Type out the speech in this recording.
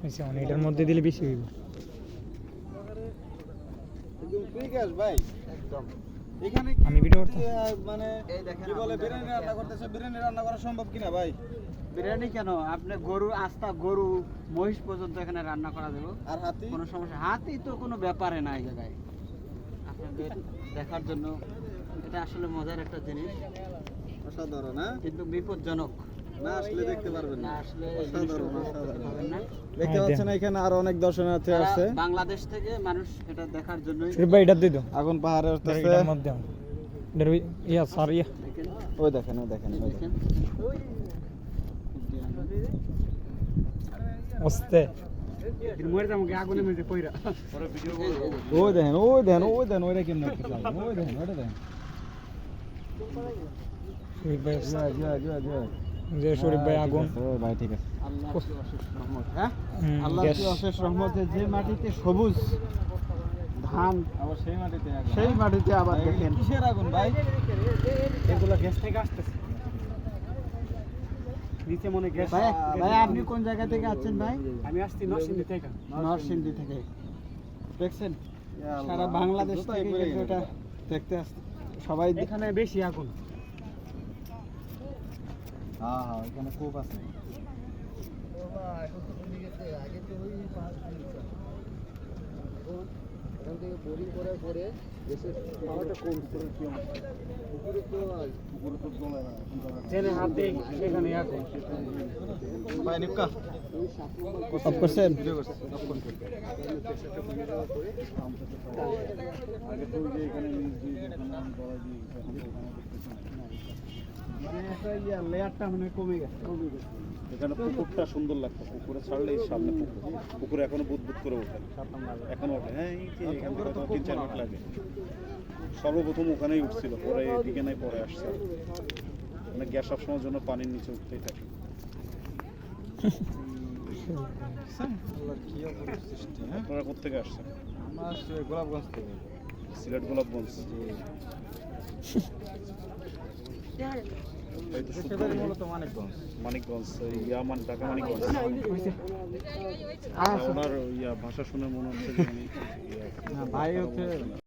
হয়েছে মানে এটার মধ্যে দিলে বেশি হইব। একদম ফ্রি গ্যাস ভাই একদম। এখানে আমি ভিডিও করতাম। আহ, মানে কি বলে বিরিয়ানি রান্না করতেছে বিরিয়ানি রান্না করা সম্ভব কিনা ভাই? বিরিয়ানি কেন? আপনি গরু আস্তা গরু মহিষ পর্যন্ত এখানে রান্না করা যাবে আর হাতি? কোনো সমস্যা হাতি তো কোনো ব্যাপারে না এই জায়গায় আপনাদের দেখার জন্য এটা আসলে মজার একটা জিনিস। অসাধারণ হ্যাঁ? কিন্তু বিপজ্জনক। না আসলে দেখতে পারবেন না। না আসলে অসাধারণ, জিনিসটা উপভোগ করতে অসাধারণ। দেখতে পাচ্ছেন এখানে আরও অনেক দর্শনার্থী আছে। বাংলাদেশ থেকে মানুষ এটা দেখার জন্যই ভাই এটা দিই তো আগুন পাহাড়ে উঠতেছে। এটার মধ্যে। ওই- ইয়া স্যার ইয়া। দেখেন। ওই দেখেন ওই দেখেন ওই দেখেন। ওই দেখেন ওই দেখেন ওই দেখেন ওইটা কেমন ওই দেখেন ওইটা যে শরীফ ভাই হ্যাঁ, আগুন ভাই ঠিক আছে। আল্লাহ অশেষ রহমত হ্যাঁ? যে মাটিতে সবুজ ধান সেই মাটিতে সেই মাটিতে আবার দেখেন। কিসের আগুন ভাই? এগুলো গ্যাস থেকে আসতেছে। নিচে মনে গ্যাস ভাই ভাই আপনি কোন জায়গা থেকে আসছেন ভাই? আমি আসছি নরসিংদী থেকে। নরসিংদী থেকে। দেখছেন? সারা বাংলাদেশ থেকে। এটা দেখতে আসছে। সবাই এখানে বেশি আগুন। হ্যাঁ হ্যাঁ এখানে কূপ আছে জেনে হাত দিয়ে সেখানে আগুন ভাই নিপকা অফ করছেন লেয়ারটা মানে কমে গেছে এখানে পুকুরটা সুন্দর লাগতো পুকুরে ছাড়লে এই সামনে পুকুর। পুকুরে এখনও বুদ বুদ করে ওঠে। এখনও ওঠে। হ্যাঁ এই যে এখান থেকে তিন চার মিনিট লাগে। সর্বপ্রথম ওখানেই উঠছিল পরে এদিকে নাই পরে আসছে। মানে গ্যাস সবসময়ের জন্য পানির নিচে উঠতেই থাকে। হ্যাঁ আপনারা কোথেকে আসছেন? আমরা গোলাপগঞ্জ থেকে। সিলেট গোলাপগঞ্জ। মানিকগঞ্জ মানিকগঞ্জ এই ইয়া মান ঢাকা মানিকগঞ্জ ওনার ইয়া ভাষা শুনে মনে হচ্ছে ভাই হচ্ছে-।